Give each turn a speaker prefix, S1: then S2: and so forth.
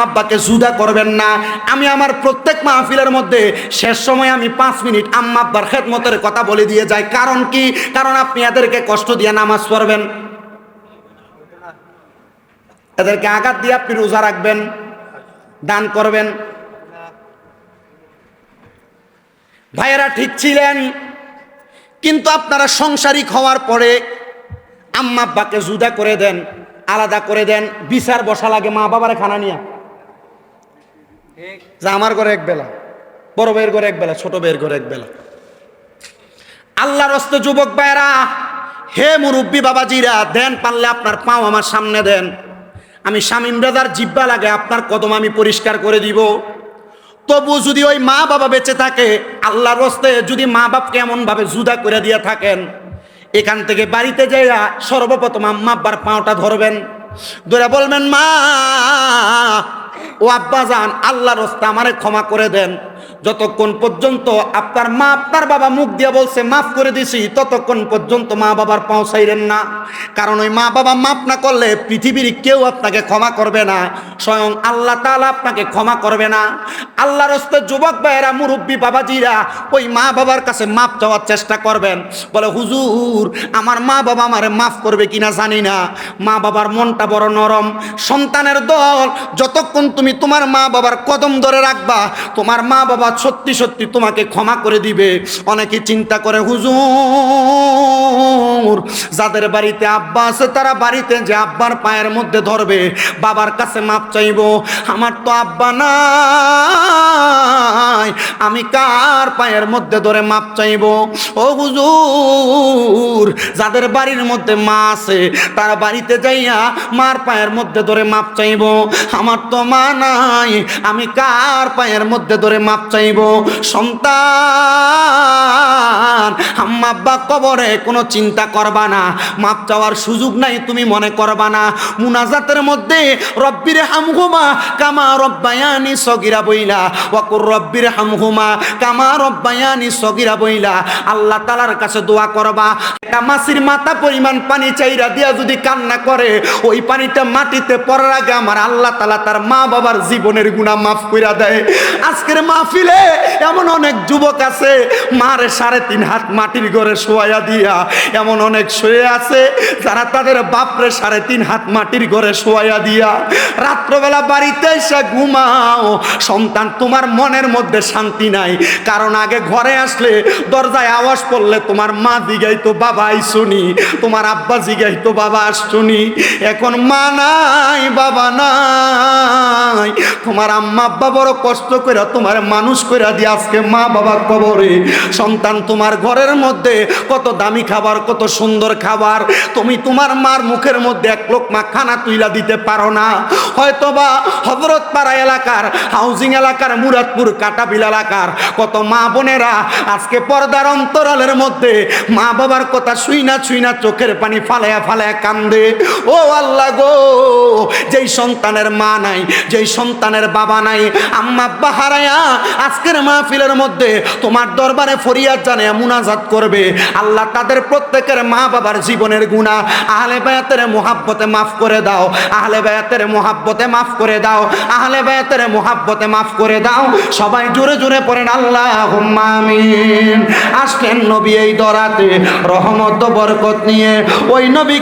S1: আম্মা আব্বাকে জুদা করবেন না। আমি আমার প্রত্যেক মাহফিলের মধ্যে শেষ সময় আমি পাঁচ মিনিট আম্মা আব্বার খেদমতের কথা বলে দিয়ে যাই। কারণ কি? কারণ আপনি এদেরকে কষ্ট দিয়ে নামাজ পড়বেন। এদেরকে আঘাত দিয়ে আপনি রোজা রাখবেন, দান করবেন। ভাইয়েরা, ঠিক ছিলেন। কিন্তু আপনারা সংসারিক হওয়ার পরে আম্মা আব্বাকে জুদা করে দেন, আলাদা করে দেন, বিচার বসা লাগে মা বাবার খানা নিয়া। যা আমার ঘরে এক বেলা, বড় ভাইয়ের ঘরে এক বেলা, ছোট ভাইয়ের ঘরে এক বেলা। আল্লাহর হস্তে যুবক ভাইয়েরা, হে মুরব্বী বাবাজিরা, দেন পারলে আপনার পাও আমার সামনে দেন। আমি শামীম রাজার জিব্বা লাগে, আপনার কদম আমি পরিষ্কার করে দিব। তবু যদি ওই মা বাবা বেঁচে থাকে, আল্লাহর হস্তে যদি মা বাপকে এমনভাবে জুদা করে দিয়ে থাকেন, এখান থেকে বাড়িতে যাইয়া সর্বপ্রথম আম্মা আব্বার পাওটা ধরবেন। ধরে বলবেন, মা ও আব্বা যান আল্লাহ রস্তা আমারে ক্ষমা করে দেন। যতক্ষণ পর্যন্ত আপনার মা, আপনার বাবা মুখ দিয়ে বলছে, মাফ করে দিছি, ততক্ষণ পর্যন্ত মা বাবার পৌঁছাইলেন না। কারণ ওই মা বাবা মাফ না করলে পৃথিবীর কেউ আপনাকে ক্ষমা করবে না। স্বয়ং আল্লাহ তালা আপনাকে ক্ষমা করবে না। আল্লাহর হস্তে যুবক ভাইয়েরা, মুরব্বী বাবাজিরা, ওই মা বাবার কাছে মাপ চাওয়ার চেষ্টা করবেন। বলে, হুজুর, আমার মা বাবা আমারে মাফ করবে কিনা জানি না। মা বাবার মনটা বড় নরম। সন্তানের দল, যতক্ষণ তুমি তোমার মা বাবার কদম ধরে রাখবা, তোমার মা বাবা সত্যি সত্যি তোমাকে ক্ষমা করে দিবে। অনেকে চিন্তা করে, হুজুর, যাদের বাড়িতে আব্বা আছে, তারা বাড়িতে যে আব্বার পায়ের মধ্যে ধরবে, বাবার কাছে মাপ চাইব। আমার তো আব্বা নাই। আমি কার পায়ের মধ্যে ধরে মাপ চাইব? ও হুজুর, যাদের বাড়ির মধ্যে মা আছে, তার বাড়িতে যাইয়া মার পায়ের মধ্যে ধরে মাপ চাইব? আমার তো মা নাই, আমি কার পায়ের মধ্যে ধরে মাপ চাইব? সন্তান আব্বা কবরে কোনো চিন্তা করবা না। মাপ চাওয়ার সুযোগ নাই, তুমি মনে করবা না। মুনাজাতের মধ্যে রব্বির হামহুমা কামা রব্বায়ানি সগিরা বইলা। ওয়াকুর রব্বির হামহুমা কামা রব্বায়ানি সগিরা বইলা। আল্লাহ তালার কাছে দোয়া করবা। একটা মাসির মাথা পরিমাণ পানি চাইরা দিয়া যদি কান্না করে, ওই পানিটা মাটিতে পড়ার আগে আমার আল্লাহ তালা তার মা বাবার জীবনের গুণা মাফ কইরা দেয়। আজকের মাহফিলে এমন অনেক যুবক আছে, মারে সাড়ে তিন হাত মাটির ঘরে শোয়া দিয়া, এমন অনেক শুয়ে আছে যারা তাদের বাপরে সাড়ে তিন হাত মাটির ঘরে শোয়া দিয়া, রাত্রবেলা বাড়িতে এসে ঘুমাও। সন্তান, তোমার মনের মধ্যে শান্তি নাই। কারণ আগে ঘরে আসলে দরজায় আওয়াজ পড়লে তোমার মা জিগাইতো বাবা শুনি। তোমার আব্বা জিগাইতো বাবা শুনি। এখন মা নাই, বাবা নাই। তোমার আম্মা, আব্বা বড় কষ্ট করে তোমার মানুষ করে দিয়ে আজকে মা বাবা কবরে। সন্তান, তোমার ঘরের মধ্যে কত দামি খাবার, কত সুন্দর খাবার। তুমি তোমার মার মুখের মধ্যে এক লোক মা খানা তুইলা দিতে পারো না। হয়তোবা হজরত পাড়া এলাকার, হাউজিং এলাকার, মুরাদপুর, কাটাবিল এলাকার কত মা বোনেরা আজকে পর্দার অন্তরালের মধ্যে মা বাবার কথা শুই না ছুই না চোখের পানি ফালায়া ফালায়া কান্দে। ও আল্লাহ গো, যেই সন্তানের মা নাই, যেই সন্তানের বাবা নাই, আম্মা আব্বা হারায়া আজকের মাহফিলের মধ্যে তোমার দরবারে ফরিয়াদ জানে মুনাজাত করবে। আল্লাহ তাদের প্রত্যেকের মা বাবার জীবনের গুণা আহলে বায়াতের মোহাব্বতে মাফ করে দাও, আহলে বায়াতের মোহাব্বতে মাফ করে দাও, আহলে বায়াতের মোহাব্বতে মাফ করে দাও। সবাই জোরে জোরে পড়েন আল্লাহ আমিন। আসলেন নবী এই দরাতে রহমত বরকত নিয়ে। ওই নবী